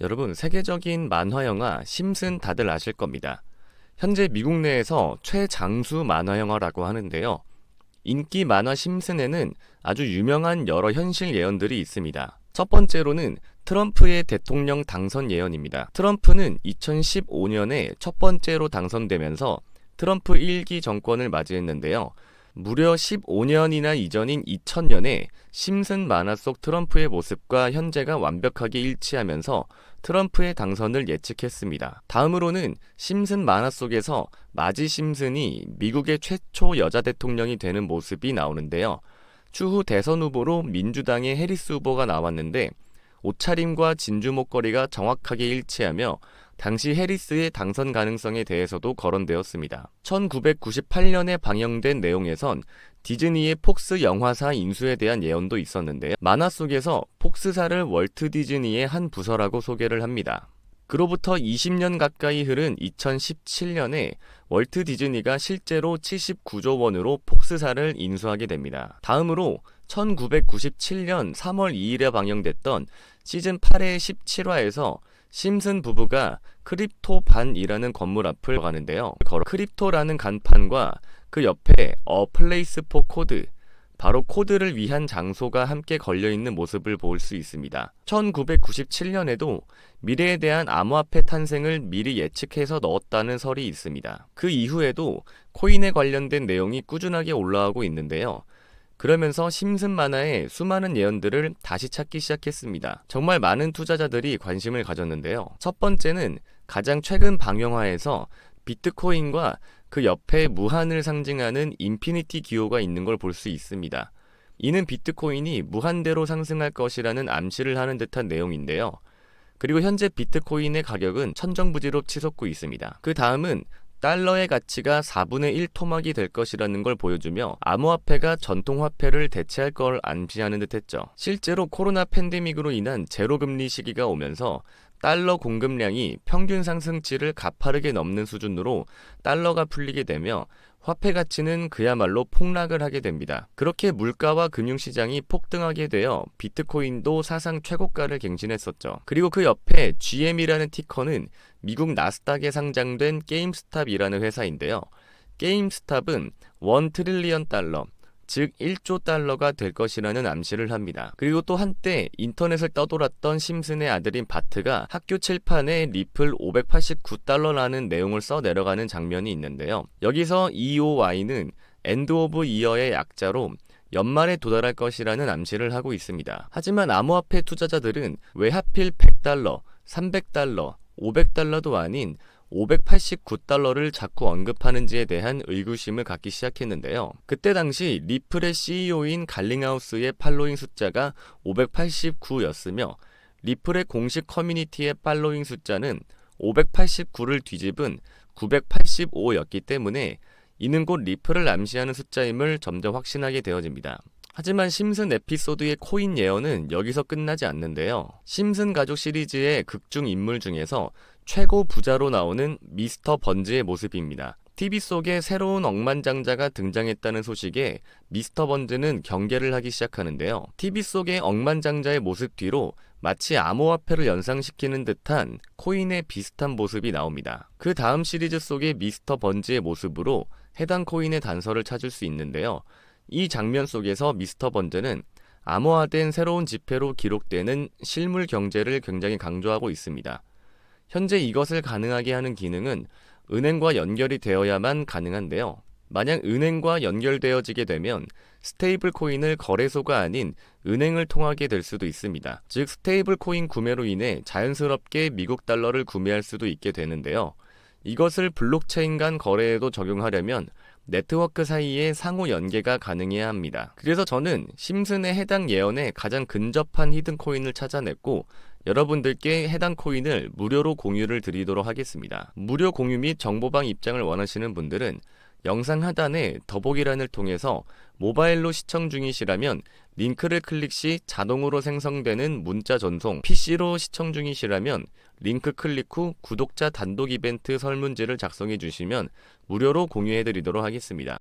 여러분, 세계적인 만화 영화 심슨 다들 아실 겁니다. 현재 미국 내에서 최장수 만화 영화라고 하는데요. 인기 만화 심슨에는 아주 유명한 여러 현실 예언들이 있습니다. 첫 번째로는 트럼프의 대통령 당선 예언입니다. 트럼프는 2015년에 첫 번째로 당선되면서 트럼프 1기 정권을 맞이했는데요. 무려 15년이나 이전인 2000년에 심슨 만화 속 트럼프의 모습과 현재가 완벽하게 일치하면서 트럼프의 당선을 예측했습니다. 다음으로는 심슨 만화 속에서 마지 심슨이 미국의 최초 여자 대통령이 되는 모습이 나오는데요. 추후 대선 후보로 민주당의 해리스 후보가 나왔는데 옷차림과 진주 목걸이가 정확하게 일치하며 당시 해리스의 당선 가능성에 대해서도 거론되었습니다. 1998년에 방영된 내용에선 디즈니의 폭스 영화사 인수에 대한 예언도 있었는데요. 만화 속에서 폭스사를 월트 디즈니의 한 부서라고 소개를 합니다. 그로부터 20년 가까이 흐른 2017년에 월트 디즈니가 실제로 79조 원으로 폭스사를 인수하게 됩니다. 다음으로 1997년 3월 2일에 방영됐던 시즌 8의 17화에서 심슨 부부가 크립토반이라는 건물 앞을 가는데요. 걸어 크립토라는 간판과 그 옆에 어 플레이스 포 코드 바로 코드를 위한 장소가 함께 걸려 있는 모습을 볼 수 있습니다. 1997년에도 미래에 대한 암호화폐 탄생을 미리 예측해서 넣었다는 설이 있습니다. 그 이후에도 코인에 관련된 내용이 꾸준하게 올라오고 있는데요. 그러면서 심슨 만화의 수많은 예언들을 다시 찾기 시작했습니다. 정말 많은 투자자들이 관심을 가졌는데요. 첫 번째는 가장 최근 방영화에서 비트코인과 그 옆에 무한을 상징하는 인피니티 기호가 있는 걸 볼 수 있습니다. 이는 비트코인이 무한대로 상승할 것이라는 암시를 하는 듯한 내용인데요. 그리고 현재 비트코인의 가격은 천정부지로 치솟고 있습니다. 그 다음은 달러의 가치가 4분의 1 토막이 될 것이라는 걸 보여주며 암호화폐가 전통화폐를 대체할 걸 암시하는 듯 했죠. 실제로 코로나 팬데믹으로 인한 제로금리 시기가 오면서 달러 공급량이 평균 상승치를 가파르게 넘는 수준으로 달러가 풀리게 되며 화폐 가치는 그야말로 폭락을 하게 됩니다. 그렇게 물가와 금융시장이 폭등하게 되어 비트코인도 사상 최고가를 갱신했었죠. 그리고 그 옆에 GM이라는 티커는 미국 나스닥에 상장된 게임스탑이라는 회사인데요. 게임스탑은 1 트릴리언 달러, 즉 1조 달러가 될 것이라는 암시를 합니다. 그리고 또 한때 인터넷을 떠돌았던 심슨의 아들인 바트가 학교 칠판에 리플 589달러라는 내용을 써 내려가는 장면이 있는데요. 여기서 EOY는 엔드 오브 이어의 약자로 연말에 도달할 것이라는 암시를 하고 있습니다. 하지만 암호화폐 투자자들은 왜 하필 100달러, 300달러, 500달러도 아닌 589달러를 자꾸 언급하는지에 대한 의구심을 갖기 시작했는데요. 그때 당시 리플의 CEO인 갈링하우스의 팔로잉 숫자가 589였으며 리플의 공식 커뮤니티의 팔로잉 숫자는 589를 뒤집은 985였기 때문에 이는 곧 리플을 암시하는 숫자임을 점점 확신하게 되어집니다. 하지만 심슨 에피소드의 코인 예언은 여기서 끝나지 않는데요. 심슨 가족 시리즈의 극중 인물 중에서 최고 부자로 나오는 미스터 번즈의 모습입니다. TV 속에 새로운 억만장자가 등장했다는 소식에 미스터 번즈는 경계를 하기 시작하는데요. TV 속의 억만장자의 모습 뒤로 마치 암호화폐를 연상시키는 듯한 코인의 비슷한 모습이 나옵니다. 그 다음 시리즈 속의 미스터 번즈의 모습으로 해당 코인의 단서를 찾을 수 있는데요. 이 장면 속에서 미스터 번즈는 암호화된 새로운 지폐로 기록되는 실물 경제를 굉장히 강조하고 있습니다. 현재 이것을 가능하게 하는 기능은 은행과 연결이 되어야만 가능한데요. 만약 은행과 연결되어지게 되면 스테이블 코인을 거래소가 아닌 은행을 통하게 될 수도 있습니다. 즉 스테이블 코인 구매로 인해 자연스럽게 미국 달러를 구매할 수도 있게 되는데요. 이것을 블록체인 간 거래에도 적용하려면 네트워크 사이에 상호 연계가 가능해야 합니다. 그래서 저는 심슨의 해당 예언에 가장 근접한 히든 코인을 찾아냈고 여러분들께 해당 코인을 무료로 공유를 드리도록 하겠습니다. 무료 공유 및 정보방 입장을 원하시는 분들은 영상 하단에 더보기란을 통해서 모바일로 시청 중이시라면 링크를 클릭 시 자동으로 생성되는 문자 전송, PC로 시청 중이시라면 링크 클릭 후 구독자 단독 이벤트 설문지를 작성해 주시면 무료로 공유해 드리도록 하겠습니다.